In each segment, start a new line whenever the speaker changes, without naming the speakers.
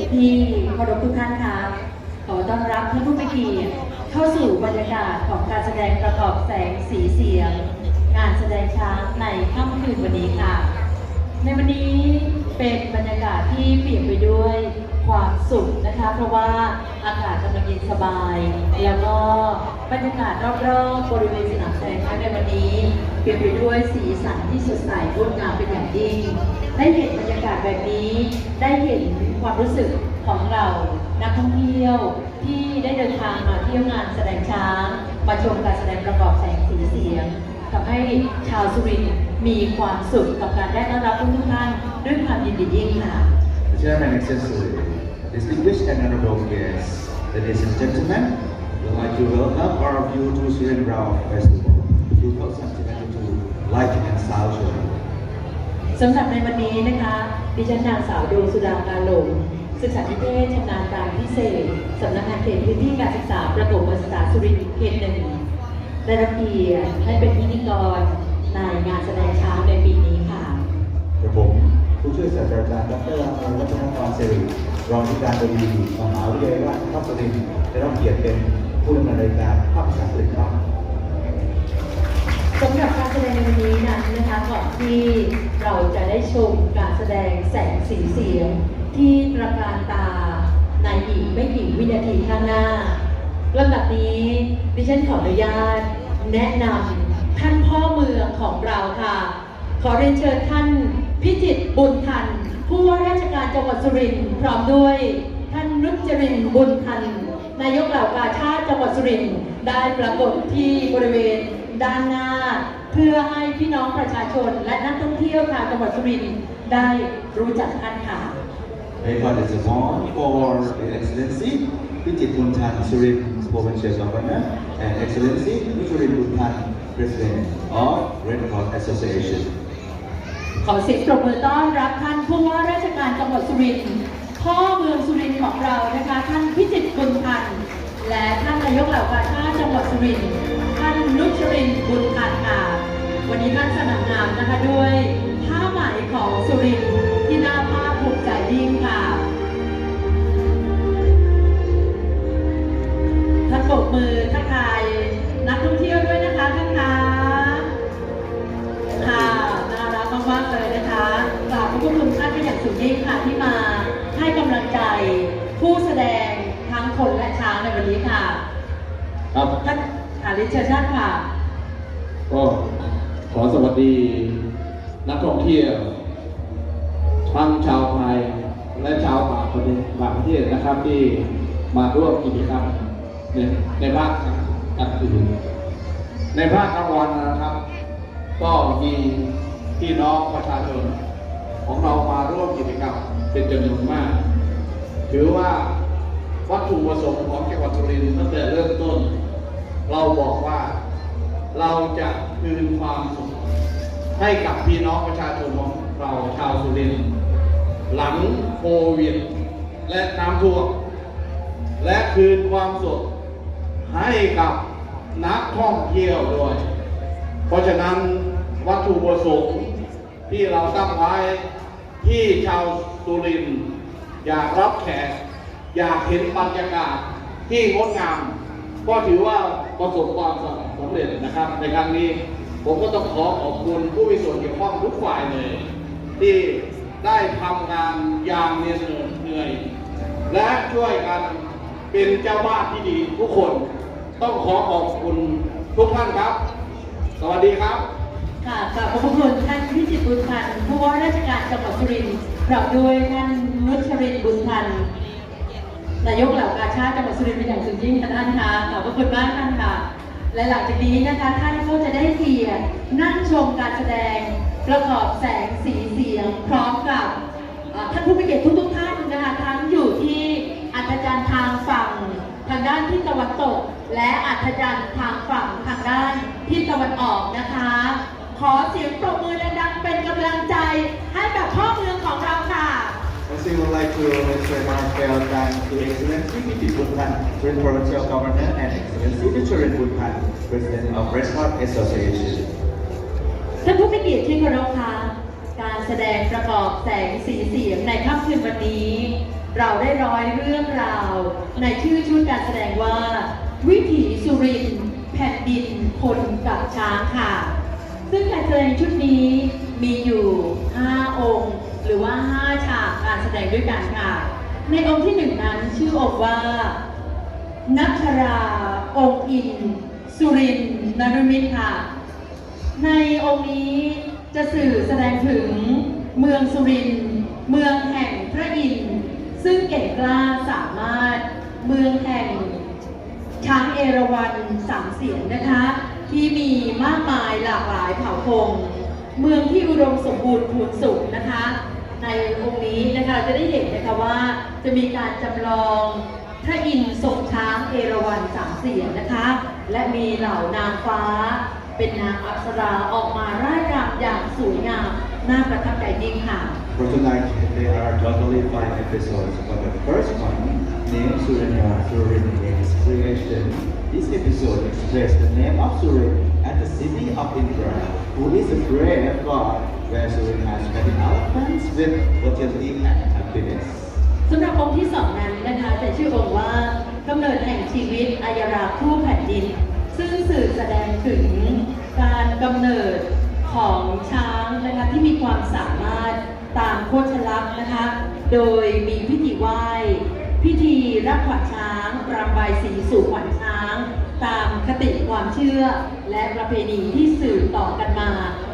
ที่เคารพทุกท่านคะขอต้อนรับท่านผู้มีเกียรติเข้าสู่บรรยากาศของการแสดงประกอบแสงสีเสียง งานแสดงช้างในค่ำคืนวันนี้ค่ะ ในวันนี้เป็นบรรยากาศที่เปลี่ยนไปด้วยความสุขนะคะ เพราะว่าอากาศกำลังเย็นสบาย แล้วก็บรรยากาศรอบๆบริเวณสนามแสดงช้างในวันนี้ เปลี่ยนไปด้วยสีสันที่สดใสงดงามเป็นอย่างยิ่งได้เห็นบรรยากาศแบบนี้ได้เห็น ความรู้สึกของเรานักท่องเที่ยวที่ได้เดินทางมาเที่ยวงานแสดงช้าง มาชมการแสดงประกอบแสงสีเสียงทำให้ชาวสุรินทร์มีความสุขกับการได้ต้อนรับทุกๆท่านด้วยความยินดียิ่งค่ะ
The Chairman Excellency, distinguished and honorable guests, ladies and gentlemen, we'd like to welcome all of you to Surin Rao Festival 2022 Light and Sound Show.
สำหรับในวันนี้นะคะ ดิฉันนางสาวดวงสุดาการหลงศึกษานิเทศชำนาญการพิเศษ สำนักงานเขตพื้นที่การศึกษาประถมศึกษาสุรินทร์เขตหนึ่งได้รับเกียรติให้เป็นพิธีกรในงานแสดงช้างในปีนี้ค่ะ
กระผมผู้ช่วยศาสตราจารย์ดรอมรรัตนกรเสรีรองที่การบดีมหาวิทยาลัยราชภัฏสุรินทร์ได้รับเกียรติเป็นผู้ดำเนินรายการภาพภาษาอังกฤษครับ
สำหรับการแสดงในวันนี้นั้นนะคะก่อนที่เราจะได้ชมการแสดงแสงสีเสียงที่ตระการตาในอีกไม่กี่วินาทีข้างหน้าลำดับนี้ดิฉันขออนุญาตแนะนำท่านพ่อเมืองของเราค่ะ ขอเรียนเชิญท่านพิจิตรบุญทัน ผู้ว่าราชการจังหวัดสุรินทร์พร้อมด้วยท่านนุจรินทร์บุญทัน นายกเหล่ากาชาติจังหวัดสุรินทร์ได้ปรากฏที่บริเวณด้านหน้า เพื่อให้พี่น้องประชาชนและนักท่องเที่ยวชาวจังหวัดสุรินทร์ได้รู้จักท่านค่ะ
Therefore, there's a song for His Excellency Pichit Buntan Surin Provincial Governor and Excellency Surin Buntan President of Red Cross Association.
ขอเสียงปรบมือต้อนรับท่านผู้ว่าราชการจังหวัดสุรินทร์พ่อเมืองสุรินทร์ของเรานะคะท่านพิจิตรบุญพันธ์และท่านนายกเหล่ากาชาติจังหวัดสุรินทร์ วันนี้ท่านสนานนามนะคะด้วยผ้าไหมของสุรินทร์ที่น่าภาคภูมิใจยิ่งค่ะท่านปรบมือทักทายนักท่องเที่ยวด้วยนะคะท่านคะค่ะน่ารักมากๆเลยนะคะกราบขอบพระคุณท่านเป็นอย่างสูงยิ่งค่ะที่มาให้กำลังใจผู้แสดงทั้งคนและช้างในวันนี้ค่ะ
ครับ
ท่านอาริเชิญท่านค่ะ
ก็ข อสวัสดีนักท่องเที่ยวทั้งชาวไทยและชาวต่างประเทศต่างประเทศนะครับที่มาร่วมกิจกรรมในในภาคกลางคืนในภาคกลางวันนะครับ ก็มีพี่น้องประชาชนของเรามาร่วมกิจกรรมเป็นจำนวนมาก ถือว่าวัตถุประสงค์ของจังหวัดสุรินทร์ตั้งแต่เริ่มต้น เราบอกว่า เราจะคืนความสุขให้กับพี่น้องประชาชนของเราชาวสุรินทร์หลังโควิดและน้ำท่วมและคืนความสุขให้กับนักท่องเที่ยวด้วย เพราะฉะนั้นวัตถุประสงค์ที่เราตั้งไว้ที่ชาวสุรินทร์อยากรับแขกอยากเห็นบรรยากาศที่งดงาม ก็ถือว่าประสบความสำเร็จ สำเร็จนะครับ ในครั้งนี้ผมก็ต้องขอขอบคุณผู้มีส่วนเกี่ยวข้องทุกฝ่ายเลย ที่ได้ทำงานอย่างเหน็ดเหนื่อยและช่วยกันเป็นเจ้าบ้านที่ดีทุกคน ต้องขอขอบคุณทุกท่านครับ สวัสดีครับ
ค่ะกราบขอบพระคุณท่านพิจิตรบุญพันธ์ผู้ว่าราชการจังหวัดสุรินทร์พร้อมด้วยท่านนุชรินทร์บุญพันธ์นายกเหล่ากาชาติจังหวัดสุรินทร์เป็นอย่างสูงยิ่งค่ะท่านคะขอบพระคุณมากท่านค่ะ และหลังจากนี้นะคะท่านก็จะได้เกียรตินั่งชมการแสดงประกอบแสงสีเสียง พร้อมกับท่านผู้มีเกียรติทุกๆท่านนะคะทั้งอยู่ที่อัธจันทร์ทางฝั่งทางด้านที่ตะวันตก และอัธจันทร์ทางฝั่งทางด้านที่ตะวันออกนะคะ ขอเสียงปรบมือดังๆเป็นกำลังใจให้กับพ่อเมืองของเราค่ะ
Also, we would like to Mr. Marcel Tan, to Excellency Miti Bhutan, Chief Provincial Governor, and Excellency Victoria Bhutan, President of Red Cross Association.
ท่านผู้มีเกียรติที่เคารพคะการแสดงประกอบแสงสีเสียงในค่ำคืนวันนี้ เราได้ร้อยเรื่องราว ในชื่อชุดการแสดงว่า วิถีสุรินแผ่นดินคนกับช้างค่ะ ซึ่งการแสดงชุดนี้มีอยู่ 5 องค์ หรือว่า 5 ฉากการแสดงด้วยกันค่ะ ในองค์ที่หนึ่งนั้นชื่อองค์ว่านัชราองค์อิน สุรินนรุมิตรค่ะ ในองค์นี้จะสื่อแสดงถึงเมืองสุริน เมืองแห่งพระอินทร์ซึ่งเก่งกล้าสามารถเมืองแห่งช้างเอราวัณสามเสียนนะคะ ที่มีมากมายหลากหลายเผ่าพง เมืองที่อุดมสมบูรณ์พูนสุขนะคะ ในองค์นี้นะคะจะได้เห็นนะคะว่าจะมีการจำลองพระอินทร์ทรงช้างเอราวัณสามเสียนนะคะ และมีเหล่านางฟ้า เป็นนางอัปสราออกมาร่ายรำอย่างสวยงามน่าประทับใจยิ่งค่ะ
For tonight, there are totally five episodes, but the first one, named Surendra Surin is creation. This episode expresses the name of Surin and the city of Indra, who is a brave god, where Surin has many elephants with fertility and happiness.
สำหรับองค์ที่สองนั้นนะคะจะชื่อองค์ว่ากำเนิดแห่งชีวิตอายราคู่แผ่นดิน ซึ่งสื่อแสดงถึงการกำเนิดของช้างนะคะที่มีความสามารถตามโคชลักษณ์นะคะ โดยมีพิธีไหว้ พิธีรับขวัญช้างรำใบสีสู่ขวัญช้าง ตามคติความเชื่อและประเพณีที่สืบต่อกันมา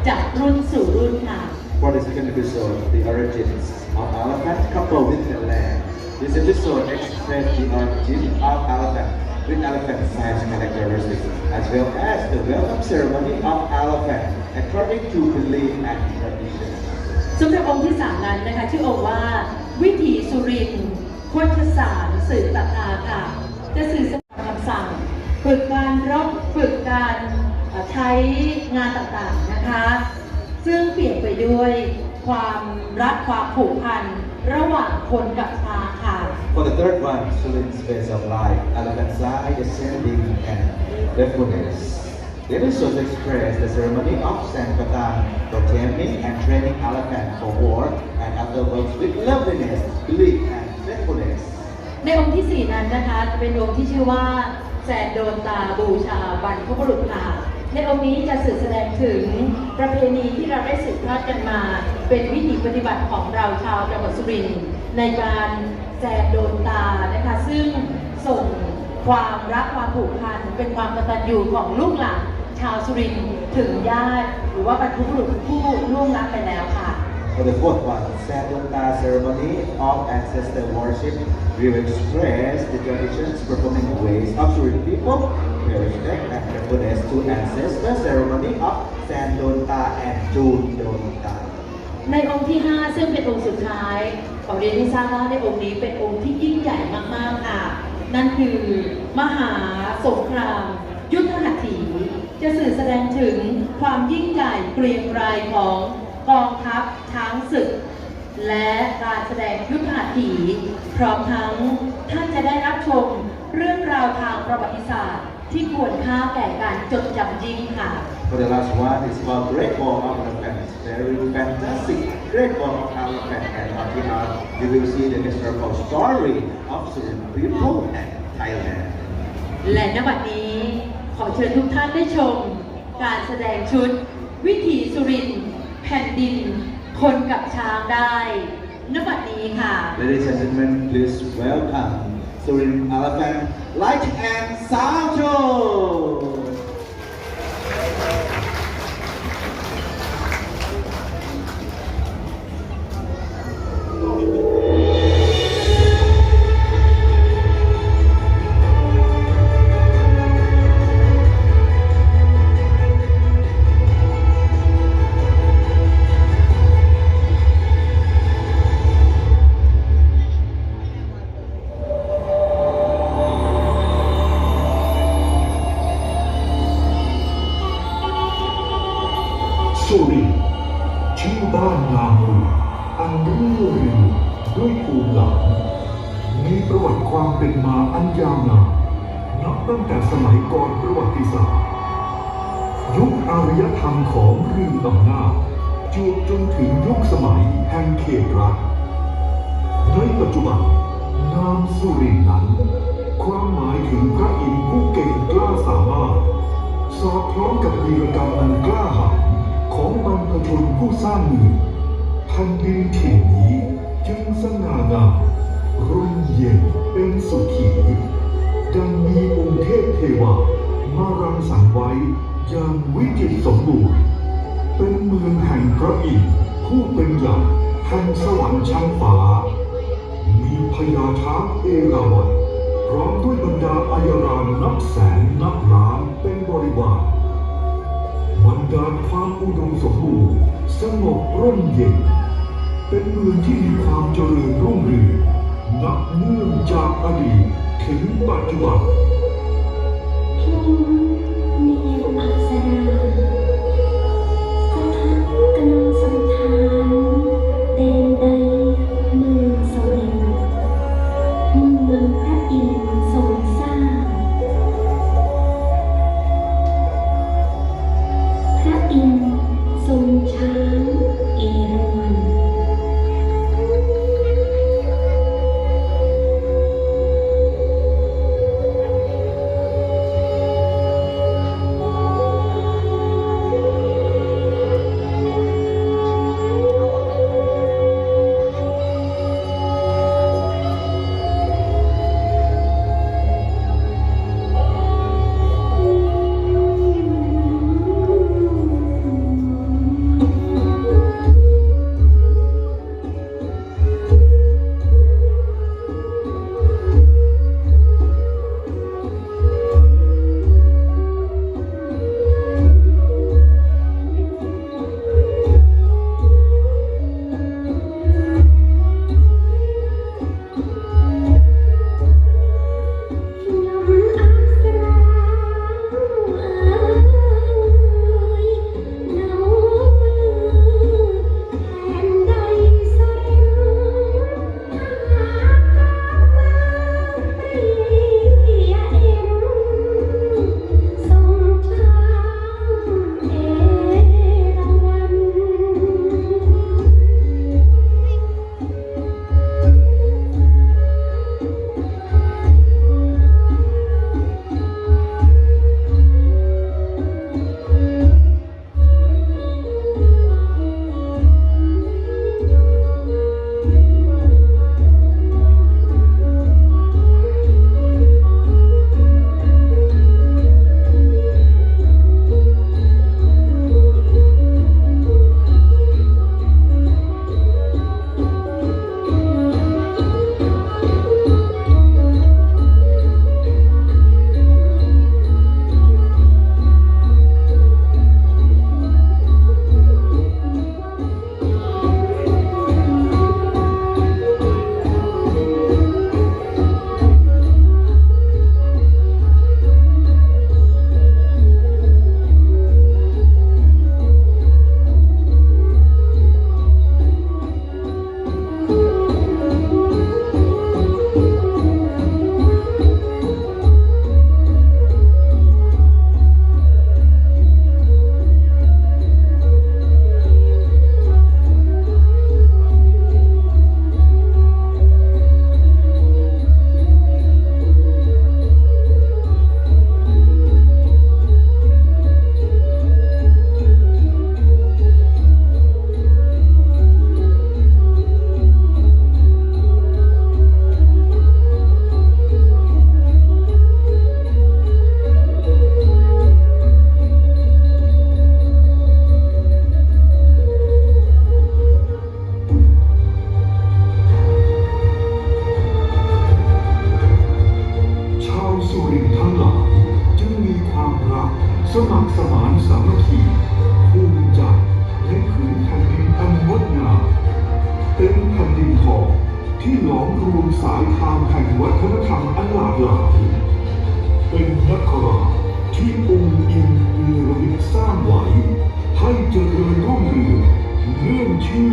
จากรุ่นสู่รุ่นค่ะ
For the second episode, the origins of elephant coupled with the land. This episode expresses the origin of elephant with elephant size characteristics, as well as the welcome ceremony of elephant according to belief and tradition.
สำหรับองค์ที่สามนั้นนะคะชื่อองค์ว่า วิถีสุรินทร์โคชสารสื่อตถาค่ะจะสื่อสารคำสั่ง ฝึกการรบฝึกการเอ่อใช้งานต่างๆนะคะ ซึ่งเปลี่ยนไปด้วยความรักความผูกพันระหว่างคนกับช้างค่ะ
For the third one, Surin's phase of life, elephant side ascending and faithfulness. The episodes express the ceremony of Sankatan for taming and training elephant for war and afterwards with loveliness, belief and faithfulness.
ในองค์ที่สี่นั้นนะคะจะเป็นองค์ที่ชื่อว่า แสนโดนตาบูชาบรรพบุรุษค่ะในองค์นี้จะสื่อแสดงถึงประเพณีที่เราได้สืบทอดกันมา เป็นวิถีปฏิบัติของเราชาวจังหวัดสุรินทร์ในการแสนโดนตานะคะซึ่งส่งความรักความผูกพันเป็นความกตัญญูของลูกหลานชาวสุรินทร์ถึงญาติ หรือว่าบรรพบุรุษผู้ล่วงลับไปแล้วค่ะ
For the fourth one, Sadhana ceremony of ancestor worship will express the traditions performing ways of Suri people, their respect and faithfulness to ancestor ceremony of Sandonta and Jundonta.
ในองค์ที่ 5 ซึ่งเป็นองค์สุดท้ายขอเรียนให้ทราบว่าในองค์นี้เป็นองค์ที่ยิ่งใหญ่มากๆค่ะ นั่นคือมหาสงคราม ยุทธหัตถี จะสื่อแสดงถึงความยิ่งใหญ่เกรียงไกรของ กองทัพช้างศึก และการแสดงยุทธหัตถี พร้อมทั้งท่านจะได้รับชมเรื่องราวทางประวัติศาสตร์ ที่ควรค่าแก่การจดจำยิ่งค่ะ
For the last one is called Great Wall of Elephants. Very fantastic Great Wall of Elephant and on the art you will see the historical story of Surin people and Thailand.
และณบัดนี้ขอเชิญทุกท่านได้ชม การแสดงชุดวิถีสุรินทร์ แผ่นดินคนกับช้างได้นบัดนี้ค่ะ
Ladies and gentlemen, please welcome Surin Elephant Light and Sound Show.
ธรรมของเรืออำนาจจวบจนถึงยุคสมัยแห่งเขตรัฐในปัจจุบันนามสุรินนั้น ความหมายถึงพระอินทร์ผู้เก่งกล้าสามารถ สอดคล้องกับวีรกรรมอันกล้าหาญของบรรพชนผู้สร้างเมืองแผ่นดินถิ่นนี้จึงสง่างามร่มเย็นเป็นสุขีดังมีองค์เทพเทวามารังสรรค์ไว้ อย่างวิจิตรสมบูรณ์ เป็นเมืองแห่งพระอินทร์ผู้เป็นใหญ่แห่งสวรรค์ชั้นฟ้า มีพญาช้างเอราวัณพร้อมด้วยบรรดาอายรานนับแสนนับล้านเป็นบริวารบรรดาความอุดมสมบูรณ์สงบร่มเย็น เป็นเมืองที่มีความเจริญรุ่งเรืองนับเนื่องจากอดีตถึงปัจจุบัน
Thank you.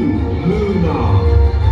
ว้